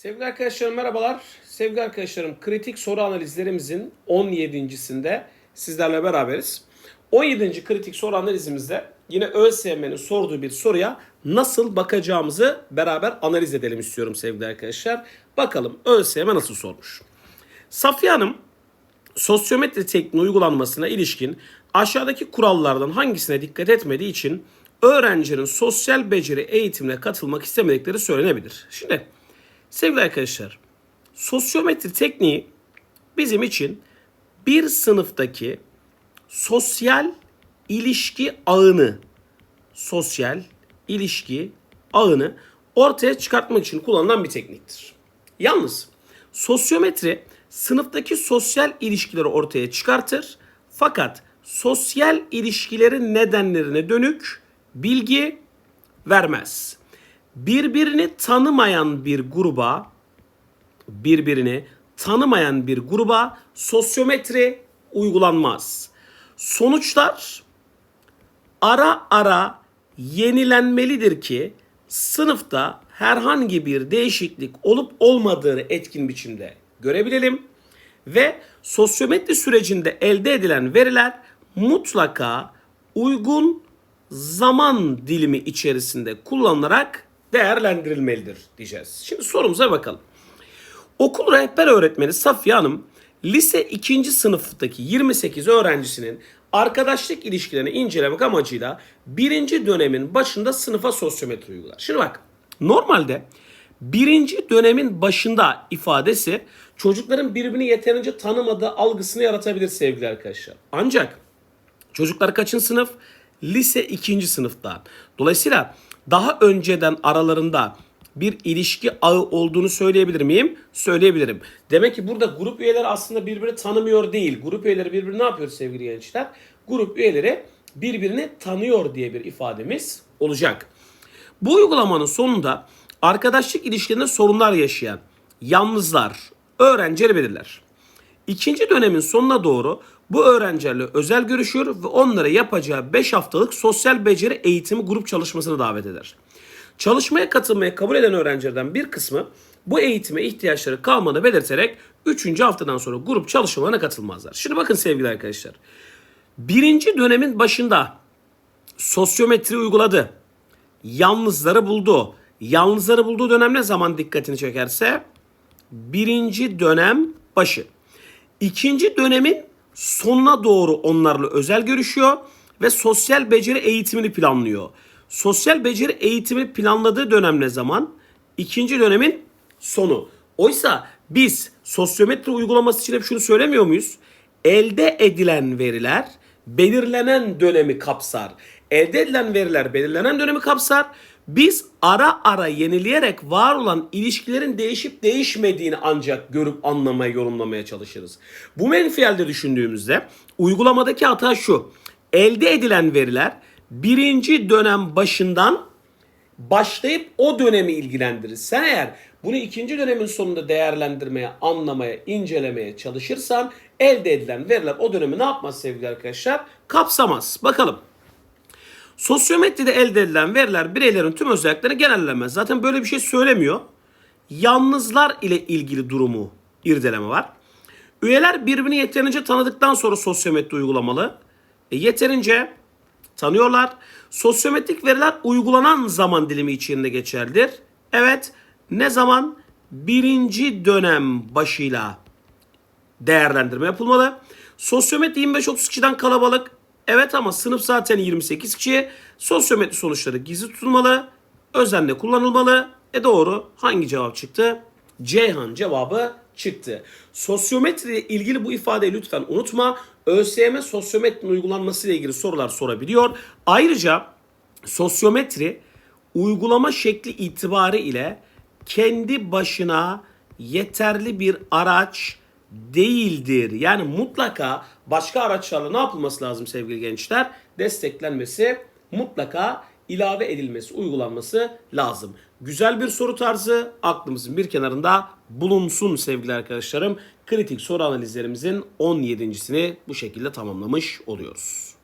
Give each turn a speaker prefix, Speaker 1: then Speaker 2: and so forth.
Speaker 1: Sevgili arkadaşlarım merhabalar. Sevgili arkadaşlarım kritik soru analizlerimizin 17.sinde sizlerle beraberiz. 17. kritik soru analizimizde yine ÖSYM'nin sorduğu bir soruya nasıl bakacağımızı beraber analiz edelim istiyorum sevgili arkadaşlar. Bakalım ÖSYM nasıl sormuş. Safiye Hanım sosyometri tekniği uygulanmasına ilişkin aşağıdaki kurallardan hangisine dikkat etmediği için öğrencinin sosyal beceri eğitimine katılmak istemedikleri söylenebilir. Şimdi sevgili arkadaşlar sosyometri tekniği bizim için bir sınıftaki sosyal ilişki ağını sosyal ilişki ağını ortaya çıkartmak için kullanılan bir tekniktir. Yalnız sosyometri sınıftaki sosyal ilişkileri ortaya çıkartır fakat sosyal ilişkilerin nedenlerine dönük bilgi vermez. Birbirini tanımayan bir gruba birbirini tanımayan bir gruba sosyometri uygulanmaz. Sonuçlar ara ara yenilenmelidir ki sınıfta herhangi bir değişiklik olup olmadığını etkin biçimde görebilelim ve sosyometri sürecinde elde edilen veriler mutlaka uygun zaman dilimi içerisinde kullanılarak değerlendirilmelidir diyeceğiz. Şimdi sorumuza bakalım. Okul rehber öğretmeni Safiye Hanım lise 2. sınıftaki 28 öğrencisinin arkadaşlık ilişkilerini incelemek amacıyla birinci dönemin başında sınıfa sosyometri uygular. Şimdi bak normalde birinci dönemin başında ifadesi çocukların birbirini yeterince tanımadığı algısını yaratabilir sevgili arkadaşlar. Ancak Çocuklar kaçıncı sınıf? Lise 2. sınıfta. Dolayısıyla daha önceden aralarında bir ilişki ağı olduğunu söyleyebilir miyim? Söyleyebilirim. Demek ki burada grup üyeleri aslında birbirini tanımıyor değil. Grup üyeleri birbirini ne yapıyor sevgili gençler? Grup üyeleri birbirini tanıyor diye bir ifademiz olacak. Bu uygulamanın sonunda arkadaşlık ilişkilerinde sorunlar yaşayan yalnızlar öğrencileri belirler. İkinci dönemin sonuna doğru bu öğrencilerle özel görüşür ve onlara yapacağı 5 haftalık sosyal beceri eğitimi grup çalışmasına davet eder. Çalışmaya katılmaya kabul eden öğrencilerden bir kısmı bu eğitime ihtiyaçları kalmadığını belirterek 3. haftadan sonra grup çalışmalarına katılmazlar. Şimdi bakın sevgili arkadaşlar. Birinci dönemin başında sosyometri uyguladı. Yalnızları buldu. Yalnızları bulduğu dönem ne zaman dikkatini çekerse birinci dönem başı. İkinci dönemin sonuna doğru onlarla özel görüşüyor ve sosyal beceri eğitimini planlıyor. Sosyal beceri eğitimini planladığı dönem ne zaman? İkinci dönemin sonu. Oysa biz sosyometri uygulaması için hep şunu söylemiyor muyuz? Elde edilen veriler belirlenen dönemi kapsar. Elde edilen veriler belirlenen dönemi kapsar. Biz ara ara yenileyerek var olan ilişkilerin değişip değişmediğini ancak görüp anlamaya, yorumlamaya çalışırız. Bu menfiyelde düşündüğümüzde uygulamadaki hata şu. Elde edilen veriler birinci dönem başından başlayıp o dönemi ilgilendirir. Sen eğer bunu ikinci dönemin sonunda değerlendirmeye, anlamaya, incelemeye çalışırsan elde edilen veriler o dönemi ne yapmaz sevgili arkadaşlar? Kapsamaz. Bakalım. Sosyometride elde edilen veriler bireylerin tüm özelliklerini genellemez. Zaten böyle bir şey söylemiyor. Yalnızlar ile ilgili durumu irdeleme var. Üyeler birbirini yeterince tanıdıktan sonra sosyometri uygulamalı. E, yeterince tanıyorlar. Sosyometrik veriler uygulanan zaman dilimi içinde geçerlidir. Evet ne zaman? Birinci dönem başıyla değerlendirme yapılmalı. Sosyometri 25-30 kişiden kalabalık. Evet ama sınıf zaten 28 kişi. Sosyometri sonuçları gizli tutulmalı. Özenle kullanılmalı. E doğru. Hangi cevap çıktı? Ceyhan cevabı çıktı. Sosyometri ile ilgili bu ifadeyi lütfen unutma. ÖSYM sosyometrinin uygulanması ile ilgili sorular sorabiliyor. Ayrıca sosyometri uygulama şekli itibarı ile kendi başına yeterli bir araç değildir. Yani mutlaka başka araçlarla ne yapılması lazım sevgili gençler? Desteklenmesi, mutlaka ilave edilmesi, uygulanması lazım. Güzel bir soru tarzı aklımızın bir kenarında bulunsun sevgili arkadaşlarım. Kritik soru analizlerimizin 17.sini bu şekilde tamamlamış oluyoruz.